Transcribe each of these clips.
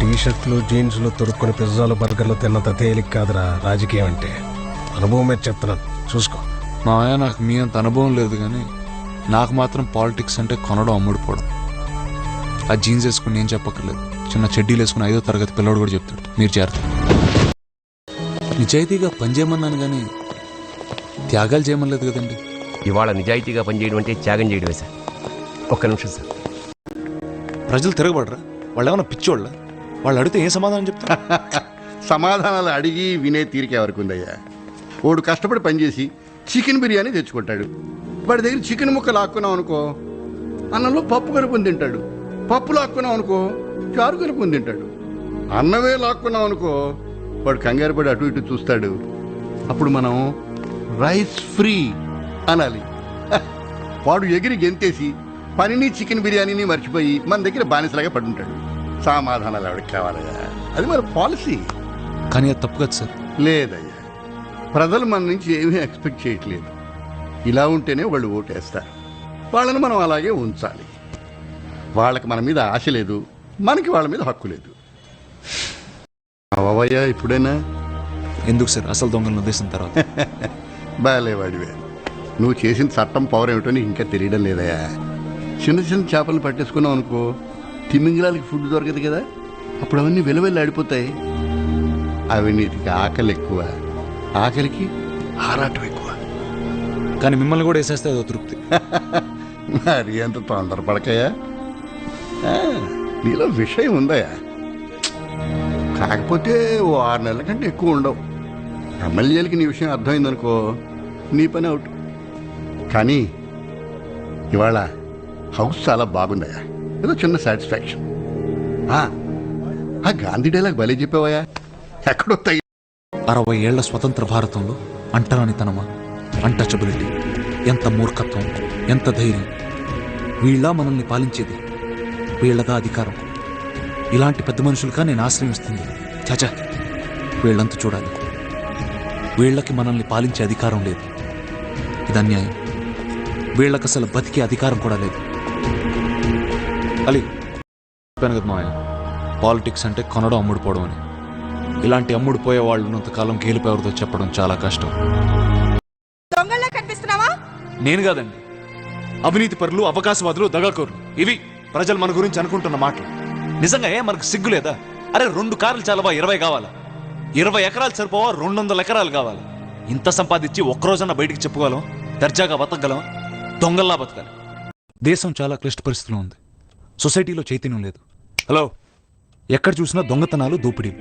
Tea షర్ట్లు జీన్స్లు తొడుక్కొని పిజ్జాలు బర్గర్లు తిన్నంత తేలిక కాదురా. రాజకీయం అంటే అనుభవం మీద చెప్తున్నాను చూసుకో. మావయ్య నాకు మీ అంత అనుభవం లేదు కానీ నాకు మాత్రం పాలిటిక్స్ అంటే కొనడం అమ్ముడుపోవడం ఆ జీన్స్ వేసుకుని నేను చెప్పక్కర్లేదు. చిన్న చెడ్డీలు వేసుకుని ఐదో తరగతి పిల్లవాడు కూడా చెప్తాడు. మీరు చేరతారు. నిజాయితీగా పని చేయమన్నాను కానీ త్యాగాలు చేయమనలేదు కదండి. ఇవాళ నిజాయితీగా పనిచేయడం అంటే త్యాగం చేయడమే సార్. ఒక్క నిమిషం సార్. ప్రజలు తిరగబడరా? వాళ్ళు ఏమైనా పిచ్చోళ్ళ? వాళ్ళు అడిగితే ఏ సమాధానం చెప్తారు? సమాధానాలు అడిగి వినే తీరిక ఎవరికి ఉందయ్యా? వాడు కష్టపడి పనిచేసి చికెన్ బిర్యానీ తెచ్చుకుంటాడు. వాడి దగ్గర చికెన్ ముక్క లాక్కున్నాం అనుకో అన్నంలో పప్పు కలుపుని తింటాడు. పప్పు లాక్కున్నాం అనుకో చారు కలుపుని తింటాడు. అన్నమే లాక్కున్నాం అనుకో వాడు కంగారు పడి అటు ఇటు చూస్తాడు. అప్పుడు మనం రైస్ ఫ్రీ అనాలి. వాడు ఎగిరి గెంతేసి పనిని చికెన్ బిర్యానీని మర్చిపోయి మన దగ్గర బానిసలాగా పడుంటాడు. సమాధానాలు ఎవరికి కావాలయ్యా అది మన పాలసీ కానీ అది తప్పు కదా సార్. లేదయ్యా. ప్రజలు మన నుంచి ఏమీ ఎక్స్పెక్ట్ చేయట్లేదు. ఇలా ఉంటేనే వాళ్ళు ఓటేస్తారు. వాళ్ళని మనం అలాగే ఉంచాలి. వాళ్ళకి మన మీద ఆశ లేదు. మనకి వాళ్ళ మీద హక్కు లేదు. అవయ్యా ఇప్పుడైనా? ఎందుకు సార్? అసలు దొంగలను ఉద్దేశం తర్వాత. బాలేవాడివే నువ్వు చేసిన చట్టం పవర్ ఏమిటో నీకు ఇంకా తెలియడం లేదయ్యా. చిన్న చిన్న చేపలు పట్టేసుకున్నావు అనుకో తిమింగిలాలకి ఫుడ్ దొరకదు కదా? అప్పుడు అవన్నీ వెలువెళ్ళి ఆడిపోతాయి. అవినీతికి ఆకలి ఎక్కువ. ఆకలికి ఆరాటం ఎక్కువ. కానీ మిమ్మల్ని కూడా వేసేస్తే అదో తృప్తి. మరి అంత తొందరపడకయా నీలో విషయం ఉందయా కాకపోతే ఓ ఆరు నెలల కంటే ఎక్కువ ఉండవు. ఎమ్మెల్యేలకి నీ విషయం అర్థమైందనుకో నీ పని అవుట్. కానీ ఇవాళ హౌస్ చాలా బాగుందయ్యా. ఏదో చిన్న సాటిస్ఫాక్షన్ ఆ గాంధీ డైలాగ్ భలే చెప్పావయ్యా ఎక్కడో తగి అరవై ఏళ్ళ స్వతంత్ర భారతంలో అంటరానితనమా అంటచబిలిటీ ఎంత మూర్ఖత్వం ఎంత ధైర్యం. వీళ్ళ మనల్ని పాలించేది వీళ్ళగా అధికారం. ఇలాంటి పెద్ద మనుషులుగా నేను ఆశ్రయిస్తుంది చచా వీళ్ళంతా చూడాలి. వీళ్ళకి మనల్ని పాలించే అధికారం లేదు. ఇది అన్యాయం. వీళ్ళకసలు బతికే అధికారం కూడా లేదు. అలీ చెప్పాను కదా మాయ పాలిటిక్స్ అంటే కొనడం అమ్ముడుపోవడం అని. ఇలాంటి అమ్ముడు పోయే వాళ్ళు ఉన్నంతకాలం చెప్పడం చాలా కష్టం. దొంగల్లా కనిపిస్తున్నావా? నేను కాదండి. అవినీతి పరులు అవకాశవాదులు దగాకోరులు. ఇవి ప్రజలు మన గురించి అనుకుంటున్న మాటలు. నిజంగా ఏ మనకు సిగ్గు లేదా? అరే రెండు కార్లు చాలవా? ఇరవై కావాలా? ఇరవై ఎకరాలు సరిపోవా? రెండు వందల ఎకరాలు కావాలి? ఇంత సంపాదించి ఒక్కరోజన్న బయటికి చెప్పుకోగలం దర్జాగా బతకగలం దొంగల్లా బతకాలి. దేశం చాలా క్లిష్ట పరిస్థితిలో ఉంది. సొసైటీలో చైతన్యం లేదు. హలో ఎక్కడ చూసినా దొంగతనాలు దోపిడీలు.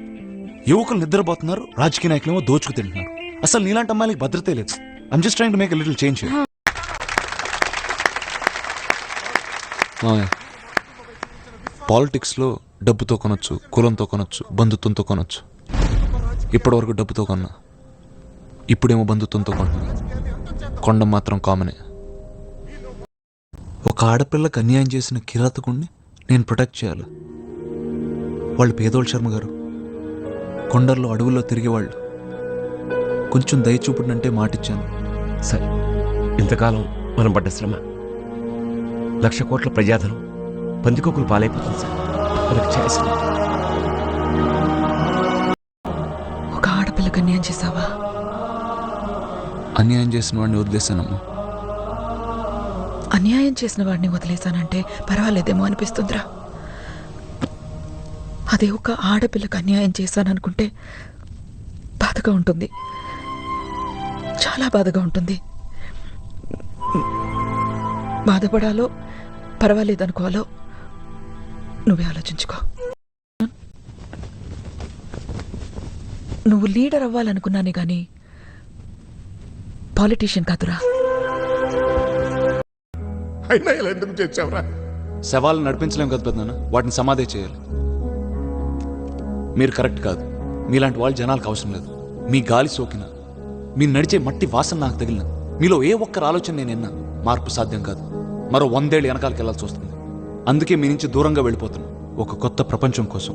యువకులు నిద్రపోతున్నారు రాజకీయ నాయకులేమో దోచుకు తింటున్నారు. అసలు నీలాంటి అమ్మాయిలకి భద్రతే లేదు. I'm just trying to make little change పాలిటిక్స్లో డబ్బుతో కొనొచ్చు కులంతో కొనొచ్చు బంధుత్వంతో కొనొచ్చు. ఇప్పటివరకు డబ్బుతో కొన్నా. ఇప్పుడేమో బంధుత్వంతో కొంటున్నా కొండం మాత్రం కామనే ఒక ఆడపిల్లకి అన్యాయం చేసిన కిరాతకుణ్ణి నేను ప్రొటెక్ట్ చేయాలి. వాళ్ళు పేదోళ్ళ శర్మ గారు. కొండల్లో అడవుల్లో తిరిగేవాళ్ళు. కొంచెం దయ చూపుడంటే మాటిచ్చాను. సార్ ఇంతకాలం మనం పడ్డ శ్రమ లక్ష కోట్ల ప్రజాధనం పందికొక్కులు పాలైపోతుంది సార్. మనకు లేదు. ఒక ఆడపిల్లకి అన్యాయం చేసావా అన్యాయం చేసిన వాడిని వదిలేశానమ్మా. అన్యాయం చేసిన వాడిని వదిలేశానంటే పర్వాలేదేమో అనిపిస్తుందిరా. అదే ఒక ఆడపిల్లకి అన్యాయం చేశాననుకుంటే బాధగా ఉంటుంది. చాలా బాధగా ఉంటుంది. బాధపడాలో పర్వాలేదనుకోవాలో నువ్వే ఆలోచించుకో. నువ్వు లీడర్ అవ్వాలనుకున్నానే కానీ పాలిటీషియన్ కాదురా. అయినా ఇలా ఎందుకు చేసావురా శవాలను నడిపించలేం కదా పెద్దనాన్న. వాటిని సమాధి చేయాలి. మీరు కరెక్ట్ కాదు. మీలాంటి వాళ్ళు జనాలకు అవసరం లేదు. మీ గాలి సోకిన మీరు నడిచే మట్టి వాసన నాకు తగిలిన మీలో ఏ ఒక్కరు ఆలోచన నేను ఎన్నా మార్పు సాధ్యం కాదు. మరో వందేళ్ళు వెనకాలకి వెళ్ళాల్సి వస్తుంది. అందుకే మీ నుంచి దూరంగా వెళ్ళిపోతున్నాను ఒక కొత్త ప్రపంచం కోసం.